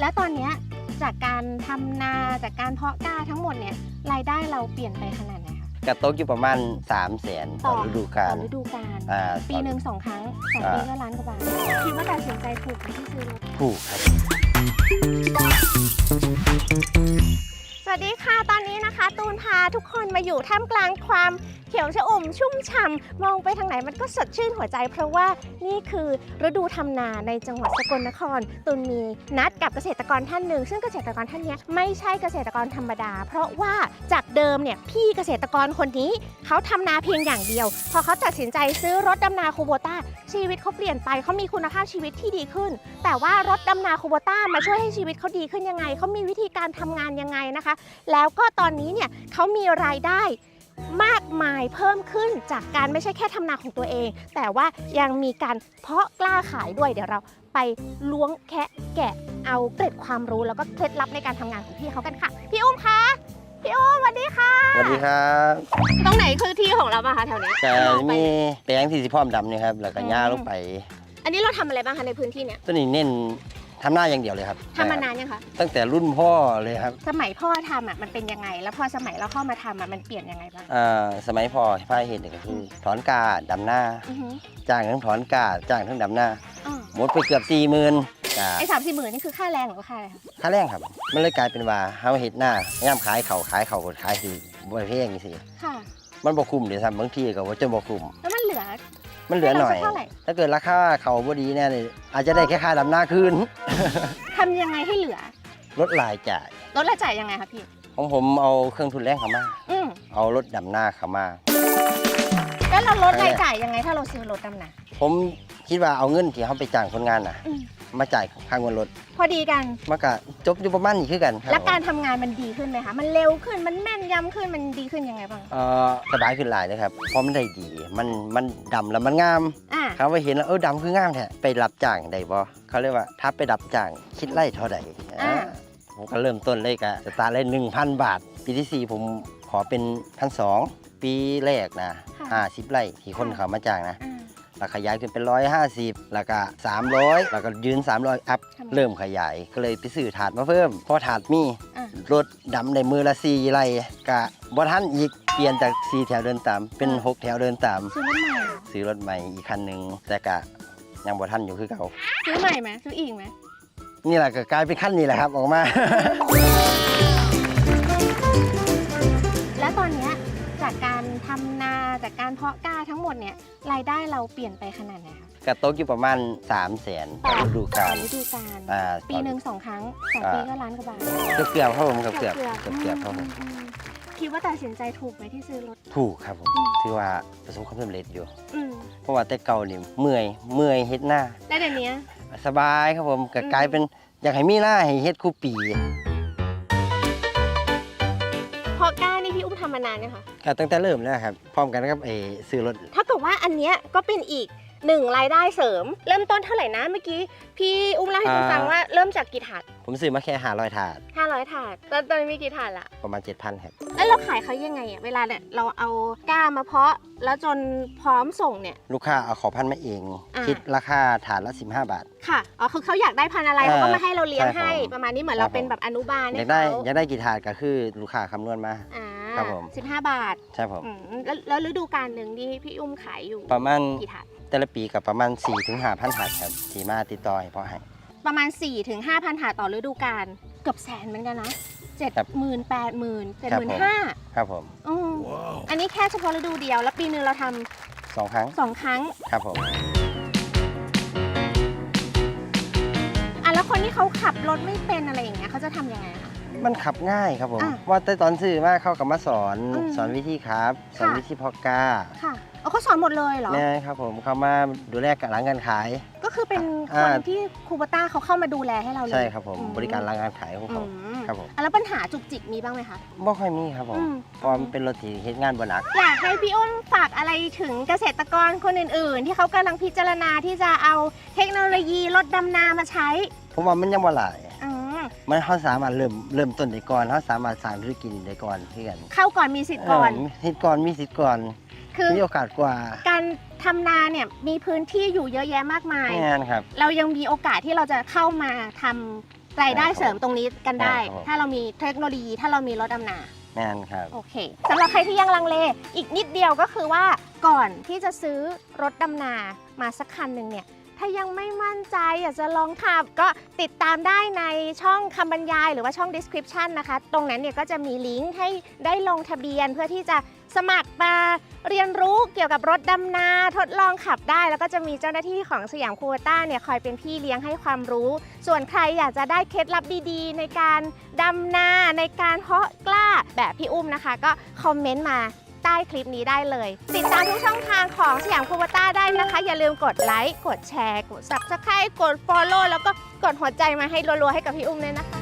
แล้วตอนเนี้ยจากการทำนาจากการเพาะกล้าทั้งหมดเนี่ยรายได้เราเปลี่ยนไปขนาดไหนคะกระตกอยู่ประมาณ3 0 0แสนต่อฤดูกาต่ลอฤดูกาลอ่าปีหนึ่งสองครั้งสองอ่าปีก็ล้านกว่าบาทคิดว่าตัดสินใจถูกไหมที่ซื้อรถถูกครับส วัสดีค่ะ ตอนนี้นะคะ ตูนพาทุกคนมาอยู่ท่ามกลางความเขียวชอุ่มชุ่มฉ่ำมองไปทางไหนมันก็สดชื่นหัวใจ เพราะว่านี่คือฤดูทำนาในจังหวัดสกลนคร ตูนมีนัดกับเกษตรกรท่านหนึ่ง ซึ่งเกษตรกรท่านนี้ไม่ใช่เกษตรกรธรรมดา เพราะว่าจากเดิมเนี่ยพี่เกษตรกรคนนี้เขาทำนาเพียงอย่างเดียว พอเขาตัดสินใจซื้อรถดำนาคูโบต้าชีวิตเขาเปลี่ยนไปเขามีคุณภาพชีวิตที่ดีขึ้น แต่ว่ารถดำนาคูโบต้ามาช่วยให้ชีวิตเขาดีขึ้นยังไงเขามีวิธีการทำงานยังไงนะคะแล้วก็ตอนนี้เนี่ยเขามีรายได้มากมายเพิ่มขึ้นจากการไม่ใช่แค่ทำนาของตัวเอง แต่ว่ายังมีการเพาะกล้าขายด้วย เดี๋ยวเราไปล้วงแคะแกะเอาเกร็ดความรู้แล้วก็เคล็ดลับในการทำงานของพี่เขากันค่ะ พี่อุ้มคะพี่อุ้มสวัสดีค่ะสวัสดีครับตรงไหนคือที่ของเราบ้างคะแถวนี้จะที่เราไปมีแปลงที่สิพร้อมดำนี่ครับแล้วก็อืมหญ้าลงไป อันนี้เราทำอะไรบ้างคะในพื้นที่เนี่ยตัวนี้เน้น ทำหน้าอย่างเดียวเลยครับทำมานานยังคะ ตั้งแต่รุ่นพ่อเลยครับสมัยพ่อทำอะมันเป็นยังไง แล้วพอสมัยเราเข้ามาทำอะมันเปลี่ยนยังไงบ้างอ่าสมัยพ่อพ่อเห็นเนี่ยก็คือถอนกาดำหน้า อือหือจ้างทั้งถอนกาจ้างทั้งดำหน้าอ๋อหมดไปเกือบสี่หมื่นกาไอ้สามสี่หมื่นนี่คือค่าแรงหรือว่าค่าอะไรคะค่าแรงครับ มันเลยกลายเป็นว่าเฮาเห็ดหน้าย่ามขายเขาวขายเขาวขายคือบ่ได้เพียงสิค่ะ มันบ่คุ้มเดี๋ยวทำบางทีก็ว่าจนบ่คุ้มแล้วมันเหลือ มันเหลือหน่อย ให้เราสักเท่าไหร่ ถ้าเกิดราคาเขาบ่ดีแน่เลยอาจจะได้แค่ค่าดำหน้าคืน ทำยังไงให้เหลือลดรายจ่าย ลดรายจ่ายยังไงคะพี่ ของผมเอาเครื่องทุนแรงเข้ามา อืมเอารถดำหน้าเข้ามา แล้วเราลดรายจ่ายยังไงถ้าเราซื้อรถดำนาผมคิดว่าเอาเงินที่เขาไปจ้างคนงานน่ะ อืม มาจ่ายค่างวดรถพอดีกัน มันก็จบอยู่ประมาณนี้คือกันครับแล้วการทำงานมันดีขึ้นไหมคะ มันเร็วขึ้น มันแม่นยำขึ้น มันดีขึ้นยังไงบ้าง เอ่อสบายขึ้นหลายเลยครับเพราะมันได้ดี มันมันดำแล้วมันงาม อ่า เขาไปเห็นแล้วเออดำคืองามแท้ไปรับจ้างได้บ่เขาเรียกว่าถ้าไปรับจ้างคิดไล่เท่าใดอ่า ผมก็เริ่มต้นเลยกะสตาร์ทเลยหนึ่งพันบาท ปีที่สี่ผมขอเป็นพันสองปีแรกนะห้าสิบไร่ที่คนเขามาจ้างนะ อ่า แล้วขยายขึ้นเป็นร้อยห้าสิบแล้วก็สามร้อยแล้วก็ยืนสามร้อยอัพทำไมเริ่มขยายก็เลยไปซื้อถาดมาเพิ่มเพอถาดมีอะรถดำในมือละสี่ไร่กะบ่ทันอีกเปลี่ยนจากสี่แถวเดินตามเป็นหกแถวเดินตามซื้อรถใหม่เหรอซื้อรถใหม่อีกคันหนึ่งแต่กะยังบ่ทันอยู่คือเก่าซื้อใหม่ไหมซื้ออีกไหมนี่แหละก็กลายเป็นขั้นนี้แหละครับออกมา เพาะกล้าทั้งหมดเนี่ยรายได้เราเปลี่ยนไปขนาดไหนคะกระตกอยู่ประมาณ 3 0 0แสนต่อฤดูต่กาอลฤดูกาลอ่าปีหนึ่งสองครั้งสองอ่า ปีก็ล้านกว่าบาท เกือบเกือบๆครับผมเกือบเกือบเกือบเกือบๆครับผมอืมคิดว่าตัดสินใจถูกไหมที่ซื้อรถ ถูกครับผมอืม ถือว่าประสบความสำเร็จอยู่ อืมเพราะว่าแต่เก่านี่เมื่อยเมื่อยเฮ็ดหน้า แล้วเดี๋ยวนี้ สบายครับผมก็อืมกลายเป็นอยากให้มีหน้าให้เฮ็ดคู่ปี มทำมานานเนี่ยงคะก็ตั้งแต่เริ่มแล้วครับ พร้อมกันกับเออซื้อรถ ถ้าเกิดว่าอันเนี้ยก็เป็นอีกหนึ่งรายได้เสริม เริ่มต้นเท่าไหร่นะเมื่อกี้พี่อุ้มเล่าให้คุณอ่าฟังว่าเริ่มจากกี่ถาดผมซื้อมาแค่500ถาด 500ถาดตอนตอนนี้มีกี่ถาดละประมาณ 7,000ครับ แล้วเราขายเขายังไงอะเวลาเนี่ยเราเอากล้ามาเพาะแล้วจนพร้อมส่งเนี่ย ลูกค้าเอาขอพันธุ์มาเอง อ่า คิดราคาถาดละ 15 บาท ค่ะอ๋อคือเขาอยากได้พันธุ์อะไรเขาก็มาให้เราเลี้ยงใช่ให้ครับประมาณนี้เหมือนครัเราบเป็นแบบอนุบาลอให้ยากได้เขาอยากได้กี่ถาดก็คือลูกค้าคำนวณมา อ่า ครับผม สิบห้าบาทใช่ผม อืมแล้วแล้วฤดูกาลหนึ่งที่พี่อุ้มขายอยู่ประมาณกี่ถาด แต่ละปีกับประมาณ4ถึง5,000ถาดครับที่มาติดต่อให้พ่อให้ ประมาณ4ถึง5,000ถาดต่อฤดูกาลเกือบแสนเหมือนกันนะเจ็ดครับหมื่นแปดหมื่นเจ็ดครัหบมื่นผมห้าครับผมอืมอันนี้แค่เฉพาะฤดูเดียว แล้วปีหนึ่งเราทำสองครั้งสองครั้งครับผม อะแล้วคนที่เขาขับรถไม่เป็นอะไรอย่างเงี้ยเขาจะทำยังไงคะ มันขับง่ายครับผม อะว่าแต่ตอนซื้อมาเข้ากับมาสอน อืมสอนวิธีครับ สอนค่ะ วิธีเพอกล้าค่ะเอาเขาสอนหมดเลยเหรอแม่ครับผมเขามาดูแลกับร้านการขาย ก็คือเป็นคอ่า นที่ครูบาต้าเขาเข้ามาดูแลให้เราเลย ใช่ครับผม อืบริการร้านการขายของอืเขามครับผม อะแล้วปัญหาจุกจิกมีบ้างไหมคะ บ่ค่อยมีครับผมอืม เพราะมันเป็นรถที่เฮ็ดงานบ่หนัก อยากให้พี่อ้นฝากอะไรถึงเกษตรกรคนอื่น ๆ ที่เขากำลังพิจารณาที่จะเอาเทคโนโลยีรถดำนามาใช้ ผมว่ามันยังบ่หลายอื มมันเขาสามารถเริ่มเริ่มต้นได้ก่อนเขาสามารถสร้างธุรกิจได้ก่อนที่กันเข้าก่อนมีสิทธิ์ก่อนเเฮ็ดก่อนมีสิทธิ์ก่อน คือมีโอกาสกว่าการทำนาเนี่ยมีพื้นที่อยู่เยอะแยะมากมายแม่นครับ เรายังมีโอกาสที่เราจะเข้ามาทำรายได้เสริมตรงนี้กันได้ ครับถ้าเรามีเทคโนโลยีถ้าเรามีรถดำนาแม่นครับ โอเคสำหรับใครที่ยังลังเล อีกนิดเดียวก็คือว่าก่อนที่จะซื้อรถดำนามาสักคันหนึ่งเนี่ย ถ้ายังไม่มั่นใจอยากจะลองขับก็ติดตามได้ในช่องคำบรรยาย หรือว่าช่อง description นะคะ ตรงนั้นเนี่ยก็จะมีลิงก์ให้ได้ลงทะเบียนเพื่อที่จะสมัครมาเรียนรู้เกี่ยวกับรถดำนาทดลองขับได้ แล้วก็จะมีเจ้าหน้าที่ของสยามคูเวต้าเนี่ยคอยเป็นพี่เลี้ยงให้ความรู้ ส่วนใครอยากจะได้เคล็ดลับดีๆ ในการดำนาในการเพาะกล้าแบบพี่อุ้มนะคะ ก็คอมเมนต์มา ต้คลิปนี้ได้เลย ติดตามทุกช่องทางของสยามคูเวต้าได้นะคะ อย่าลืมกดไลค์กดแชร์กด subscribe กด follow แล้วก็กดหัวใจมาให้รัวๆให้กับพี่อุ้มเลยนะคะ